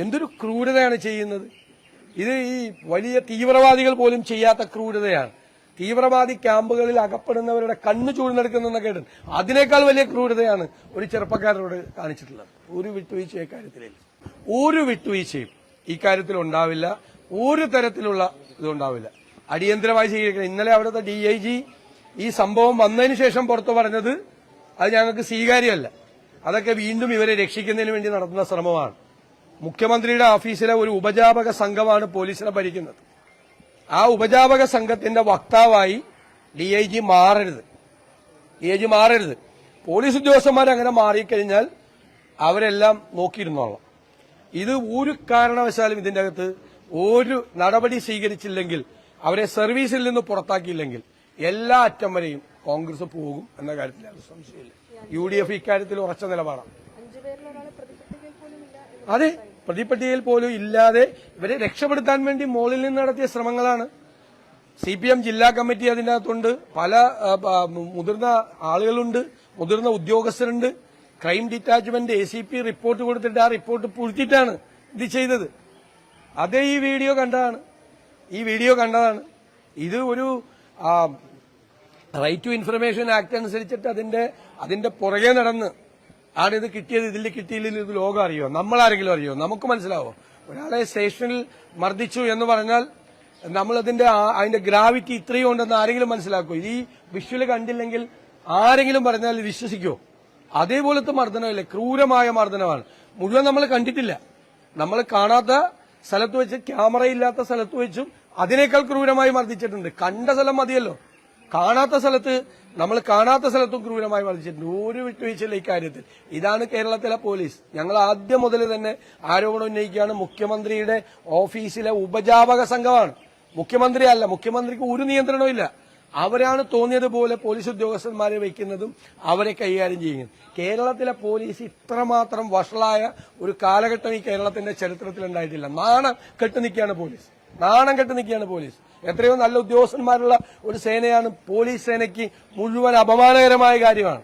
എന്തൊരു ക്രൂരതയാണ് ചെയ്യുന്നത്? ഇത് ഈ വലിയ തീവ്രവാദികൾ പോലും ചെയ്യാത്ത ക്രൂരതയാണ്. തീവ്രവാദി ക്യാമ്പുകളിൽ അകപ്പെടുന്നവരുടെ കണ്ണ് ചൂഴ്ന്നെടുക്കുന്ന കേട്ടു അതിനേക്കാൾ വലിയ ക്രൂരതയാണ് ഒരു ചെറുപ്പക്കാരനോട് കാണിച്ചിട്ടുള്ളത്. ഒരു വിട്ടുവീഴ്ച ഇക്കാര്യത്തിലില്ല ഒരു വിട്ടുവീഴ്ചയും ഇക്കാര്യത്തിൽ ഉണ്ടാവില്ല. ഒരു തരത്തിലുള്ള ഇതുണ്ടാവില്ല അടിയന്തരമായി സ്വീകരിക്കണം. ഇന്നലെ അവിടുത്തെ ഡി ഐ ജി ഈ സംഭവം വന്നതിന് ശേഷം പുറത്തു പറഞ്ഞത് അത് ഞങ്ങൾക്ക് സ്വീകാര്യമല്ല. അതൊക്കെ വീണ്ടും ഇവരെ രക്ഷിക്കുന്നതിന് വേണ്ടി നടത്തുന്ന ശ്രമമാണ്. മുഖ്യമന്ത്രിയുടെ ഓഫീസിലെ ഒരു ഉപജാപക സംഘമാണ് പോലീസിനെ ഭരിക്കുന്നത്. ആ ഉപജാപക സംഘത്തിന്റെ വക്താവായി ഡി ഐ ജി മാറരുത്. ഡി ഐ ജി മാറരുത്. പോലീസ് ഉദ്യോഗസ്ഥന്മാർ അങ്ങനെ മാറിക്കഴിഞ്ഞാൽ അവരെല്ലാം നോക്കിയിരുന്നോളാം. ഇത് ഒരു കാരണവശാലും ഇതിന്റെ അകത്ത് ഒരു നടപടി സ്വീകരിച്ചില്ലെങ്കിൽ അവരെ സർവീസിൽ നിന്ന് പുറത്താക്കിയില്ലെങ്കിൽ എല്ലാ അറ്റം വരെയും കോൺഗ്രസ് പോകും എന്ന കാര്യത്തിൽ സംശയമില്ല യു ഡി എഫ് ഇക്കാര്യത്തിൽ ഉറച്ച നിലപാടാണ്. അതെ. പ്രതിപട്ടികയിൽ പോലും ഇല്ലാതെ ഇവരെ രക്ഷപ്പെടുത്താൻ വേണ്ടി മോളിൽ നിന്ന് നടത്തിയ ശ്രമങ്ങളാണ്. സി പി എം ജില്ലാ കമ്മിറ്റി അതിന്റെ അകത്തുണ്ട് പല മുതിർന്ന ആളുകളുണ്ട്. മുതിർന്ന ഉദ്യോഗസ്ഥരുണ്ട്. Crime detachment A C P report കൊടുത്തിട്ട് ആ റിപ്പോർട്ട് പൂഴ്ത്തിയിട്ടാണ് ഇത് ചെയ്തത്. അതേ ഈ വീഡിയോ കണ്ടതാണ്. ഈ വീഡിയോ കണ്ടതാണ്. ഇത് ഒരു റൈറ്റ് ടു ഇൻഫർമേഷൻ ആക്ട് അനുസരിച്ചിട്ട് അതിന്റെ അതിന്റെ പുറകെ നടന്ന് ആണ് ഇത് കിട്ടിയത് ഇതിൽ കിട്ടിയില്ല ഇത് ലോകം അറിയോ? നമ്മളാരെങ്കിലും അറിയോ? നമുക്ക് മനസ്സിലാവോ? ഒരാളെ സ്റ്റേഷനിൽ മർദ്ദിച്ചു എന്ന് പറഞ്ഞാൽ നമ്മളതിന്റെ അതിന്റെ അതിന്റെ ഗ്രാവിറ്റി ഇത്രയും ഉണ്ടെന്ന് ആരെങ്കിലും മനസ്സിലാക്കോ ഈ വിഷ്വൽ കണ്ടില്ലെങ്കിൽ ആരെങ്കിലും പറഞ്ഞാൽ വിശ്വസിക്കോ അതേപോലത്തെ മർദ്ദനമല്ലേ? ക്രൂരമായ മർദ്ദനമാണ്. മുഴുവൻ നമ്മൾ കണ്ടിട്ടില്ല. നമ്മൾ കാണാത്ത സ്ഥലത്ത് വെച്ച് ക്യാമറയില്ലാത്ത സ്ഥലത്ത് വെച്ചും അതിനേക്കാൾ ക്രൂരമായി മർദ്ദിച്ചിട്ടുണ്ട്. കണ്ട സ്ഥലം മതിയല്ലോ. കാണാത്ത സ്ഥലത്ത് നമ്മൾ കാണാത്ത സ്ഥലത്തും ക്രൂരമായി വർദ്ധിച്ചിട്ടുണ്ട് ഒരു വിട്ടുവീഴ്ചയില്ല ഇക്കാര്യത്തിൽ ഇതാണ് കേരളത്തിലെ പോലീസ്. ഞങ്ങൾ ആദ്യം മുതൽ തന്നെ ആരോപണം ഉന്നയിക്കുകയാണ്. മുഖ്യമന്ത്രിയുടെ ഓഫീസിലെ ഉപജാപക സംഘമാണ്. മുഖ്യമന്ത്രി അല്ല മുഖ്യമന്ത്രിക്ക് ഒരു നിയന്ത്രണവും അവരാണ് തോന്നിയതുപോലെ പോലീസ് ഉദ്യോഗസ്ഥന്മാരെ വയ്ക്കുന്നതും അവരെ കൈകാര്യം ചെയ്യുന്നതും. കേരളത്തിലെ പോലീസ് ഇത്രമാത്രം വഷളായ ഒരു കാലഘട്ടം ഈ കേരളത്തിന്റെ ചരിത്രത്തിൽ ഉണ്ടായിട്ടില്ല. നാണം കെട്ടുനിൽക്കുകയാണ് പോലീസ്. നാണം കെട്ട് നിൽക്കുകയാണ് പോലീസ്. എത്രയോ നല്ല ഉദ്യോഗസ്ഥന്മാരുള്ള ഒരു സേനയാണ് പോലീസ് സേനയ്ക്ക് മുഴുവൻ അപമാനകരമായ കാര്യമാണ്.